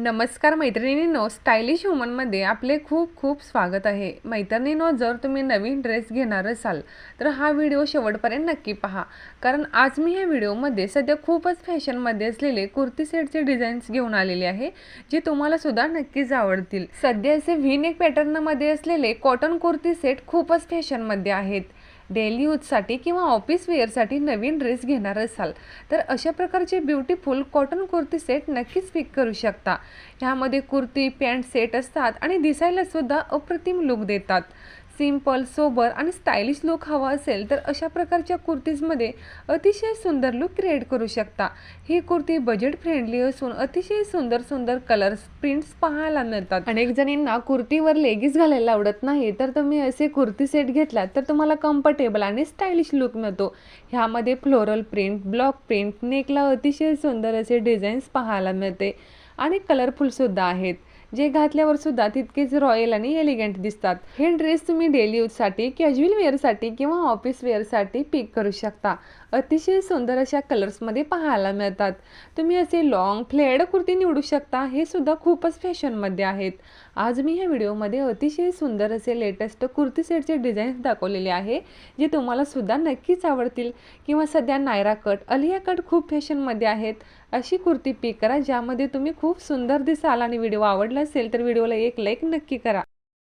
नमस्कार मैत्रिणींनो स्टायलिश वुमनमध्ये आपले खूप खूप स्वागत आहे. मैत्रिणींनो जर तुम्ही नवीन ड्रेस घेणार असाल तर हा व्हिडिओ शेवटपर्यंत नक्की पहा. कारण आज मी ह्या व्हिडिओमध्ये सध्या खूपच फॅशनमध्ये असलेले कुर्ती सेटचे डिझाईन्स घेऊन आलेले आहे जे तुम्हाला सुद्धा नक्कीच आवडतील. सध्या व्ही नेक पॅटर्नमध्ये असलेले कॉटन कुर्ती सेट खूपच फॅशनमध्ये आहेत. डेली यूजसाठी किंवा ऑफिस वेअरसाठी नवीन ड्रेस घेणार असाल तर अशा प्रकारचे ब्युटिफुल कॉटन कुर्ती सेट नक्कीच पिक करू शकता. ह्यामध्ये कुर्ती पॅन्ट सेट असतात आणि दिसायला सुद्धा अप्रतिम लुक देतात. सिंपल सोबर आणि स्टायलिश लुक हवा असेल तर अशा प्रकारच्या कुर्तीजमध्ये अतिशय सुंदर लुक क्रिएट करू शकता. ही कुर्ती बजेट फ्रेंडली असून अतिशय सुंदर सुंदर कलर्स प्रिंट्स पाहायला मिळतात. अनेक जणींना कुर्तीवर लेगीज घालायला आवडत नाही तर तुम्ही असे कुर्ती सेट घेतलात तर तुम्हाला कम्फर्टेबल आणि स्टायलिश लुक मिळतो. ह्यामध्ये फ्लोरल प्रिंट ब्लॉक प्रिंट नेकला अतिशय सुंदर असे डिझाईन्स पाहायला मिळते. आणि कलरफुलसुद्धा आहेत. जे घातल्यावर सुद्धा तितकेच रॉयल आणि एलिगंट दिसतात. हे ड्रेस तुम्ही डेली यूजसाठी कॅज्युअल वेअरसाठी किंवा ऑफिस वेअरसाठी पिक करू शकता. अतिशय सुंदर अशा कलर्समध्ये पाहायला मिळतात. तुम्ही असे लॉंग फ्लेअर्ड कुर्ती निवडू शकता. हे सुद्धा खूपच फॅशनमध्ये आहेत. आज मी ह्या व्हिडिओमध्ये अतिशय सुंदर असे लेटेस्ट कुर्ती सेटचे डिझाईन्स दाखवलेले आहे जे तुम्हाला सुद्धा नक्कीच आवडतील. किंवा सध्या नायरा कट अलिया कट खूप फॅशनमध्ये आहेत. अशी कुर्ती पिक करा ज्यामध्ये तुम्ही खूप सुंदर दिसाल आणि व्हिडिओ आवडला असेल तर व्हिडिओला एक लाईक नक्की करा.